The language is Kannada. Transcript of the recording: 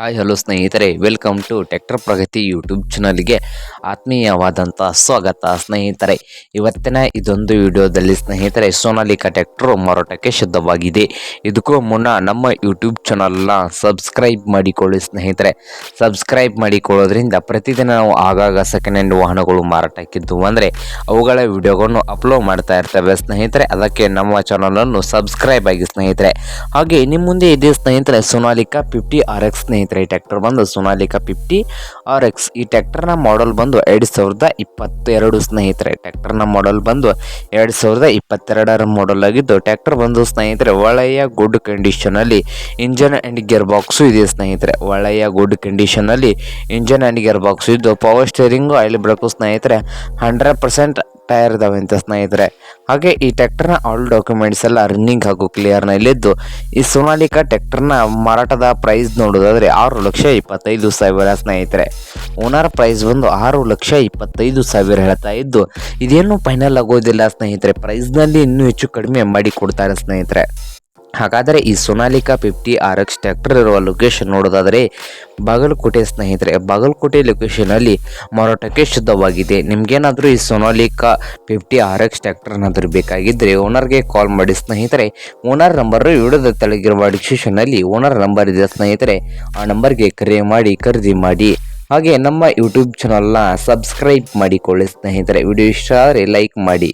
ಹಾಯ್ ಹಲೋ ಸ್ನೇಹಿತರೆ. Welcome to tractor Pragati YouTube ಚಾನಲ್ಗೆ ಆತ್ಮೀಯವಾದಂಥ ಸ್ವಾಗತ ಸ್ನೇಹಿತರೆ. ಇವತ್ತಿನ ಇದೊಂದು ವಿಡಿಯೋದಲ್ಲಿ ಸ್ನೇಹಿತರೆ, ಸೋನಾಲಿಕಾ ಟ್ಯಾಕ್ಟರ್ ಮಾರಾಟಕ್ಕೆ ಸಿದ್ಧವಾಗಿದೆ ಇದಕ್ಕೂ ಮುನ್ನ ನಮ್ಮ ಯೂಟ್ಯೂಬ್ ಚಾನಲ್ನ ಸಬ್ಸ್ಕ್ರೈಬ್ ಮಾಡಿಕೊಳ್ಳಿ ಸ್ನೇಹಿತರೆ. ಸಬ್ಸ್ಕ್ರೈಬ್ ಮಾಡಿಕೊಳ್ಳೋದ್ರಿಂದ ಪ್ರತಿದಿನ ನಾವು ಆಗಾಗ ಸೆಕೆಂಡ್ ಹ್ಯಾಂಡ್ ವಾಹನಗಳು ಮಾರಾಟಕ್ಕಿದ್ದು ಅಂದರೆ ಅವುಗಳ ವಿಡಿಯೋಗಳನ್ನು ಅಪ್ಲೋಡ್ ಮಾಡ್ತಾ ಇರ್ತವೆ ಸ್ನೇಹಿತರೆ. ಅದಕ್ಕೆ ನಮ್ಮ ಚಾನಲನ್ನು ಸಬ್ಸ್ಕ್ರೈಬ್ ಆಗಿ ಸ್ನೇಹಿತರೆ. ಹಾಗೆ ನಿಮ್ಮ ಮುಂದೆ ಇದೆ ಸ್ನೇಹಿತರೆ, ಸೋನಾಲಿಕಾ ಫಿಫ್ಟಿ ಆರ್ ಎಕ್ಸ್ ಸ್ನೇಹಿತರೆ. ಈ ಟ್ರ್ಯಾಕ್ಟರ್ ಬಂದು ಸೋನಾಲಿಕಾ ಫಿಫ್ಟಿ ಆರ್ ಎಕ್ಸ್ ಈ ಟ್ರ್ಯಾಕ್ಟರ್ನ ಮಾಡಲ್ ಬಂದು ಎರಡು ಸಾವಿರದ ಇಪ್ಪತ್ತೆರಡು ಸ್ನೇಹಿತರೆ. ಟ್ರ್ಯಾಕ್ಟರ್ನ ಮಾಡಲ್ ಬಂದು ಎರಡು ಸಾವಿರದ ಇಪ್ಪತ್ತೆರಡರ ಮಾಡಲ್ ಆಗಿದ್ದು ಟ್ಯಾಕ್ಟರ್ ಬಂದು ಸ್ನೇಹಿತರೆ, ಒಳ್ಳೆಯ ಗುಡ್ ಕಂಡೀಷನಲ್ಲಿ ಇಂಜನ್ ಆ್ಯಂಡ್ ಗೇರ್ ಬಾಕ್ಸು ಇದೆ ಸ್ನೇಹಿತರೆ. ಒಳ್ಳೆಯ ಗುಡ್ ಕಂಡೀಷನಲ್ಲಿ ಇಂಜನ್ ಆ್ಯಂಡ್ ಗೇರ್ ಬಾಕ್ಸು ಇದ್ದು ಪವರ್ ಸ್ಟೇರಿಂಗು ಆಯಿಲ್ ಬ್ರೇಕು ಸ್ನೇಹಿತರೆ ಹಂಡ್ರೆಡ್ ಪರ್ಸೆಂಟ್ ಟೈರ್ ಇದಾವೆ ಅಂತ ಸ್ನೇಹಿತರೆ. ಹಾಗೆ ಈ ಟ್ಯಾಕ್ಟರ್ನ ಆಲ್ ಡಾಕ್ಯುಮೆಂಟ್ಸ್ ಎಲ್ಲ ರನ್ನಿಂಗ್ ಹಾಗೂ ಕ್ಲಿಯರ್ನಲ್ಲಿದ್ದು ಈ ಸೋನಾಲಿಕಾ ಟ್ಯಾಕ್ಟರ್ನ ಮಾರಾಟದ ಪ್ರೈಸ್ ನೋಡೋದಾದರೆ ಆರು ಲಕ್ಷ ಇಪ್ಪತ್ತೈದು ಸಾವಿರ ಸ್ನೇಹಿತರೆ. ಓನರ್ ಪ್ರೈಸ್ ಬಂದು ಆರು ಲಕ್ಷ ಇಪ್ಪತ್ತೈದು ಸಾವಿರ ಹೇಳ್ತಾ ಇದ್ದು, ಇದೇನು ಫೈನಲ್ ಆಗೋದಿಲ್ಲ ಸ್ನೇಹಿತರೆ. ಪ್ರೈಸ್ನಲ್ಲಿ ಇನ್ನೂ ಹೆಚ್ಚು ಕಡಿಮೆ ಮಾಡಿ ಕೊಡ್ತಾರೆ ಸ್ನೇಹಿತರೆ. ಹಾಗಾದರೆ ಈ Sonalika fifty R X tractor ಇರುವ ಲೊಕೇಶನ್ ನೋಡೋದಾದರೆ, ಬಾಗಲಕೋಟೆ ಸ್ನೇಹಿತರೆ. ಬಾಗಲಕೋಟೆ ಲೊಕೇಶನಲ್ಲಿ ಮಾರಾಟಕ್ಕೆ ಶುದ್ಧವಾಗಿದೆ. ನಿಮಗೇನಾದರೂ ಈ Sonalika fifty R X tractor ಏನಾದರೂ ಬೇಕಾಗಿದ್ದರೆ ಓನರ್ಗೆ ಕಾಲ್ ಮಾಡಿ ಸ್ನೇಹಿತರೆ. ಓನರ್ ನಂಬರ್ ವಿಡಿಯೋದ ತೆಳಗಿರುವ ಡಿಸ್ಕ್ರಿಪ್ಷನಲ್ಲಿ ಓನರ್ ನಂಬರ್ ಇದೆ ಸ್ನೇಹಿತರೆ. ಆ ನಂಬರ್ಗೆ ಕರೆ ಮಾಡಿ, ಖರೀದಿ ಮಾಡಿ. ಹಾಗೆ ನಮ್ಮ ಯೂಟ್ಯೂಬ್ ಚಾನಲ್ನ ಸಬ್ಸ್ಕ್ರೈಬ್ ಮಾಡಿಕೊಳ್ಳಿ ಸ್ನೇಹಿತರೆ. ವಿಡಿಯೋ ಇಷ್ಟ ಆದರೆ ಲೈಕ್ ಮಾಡಿ.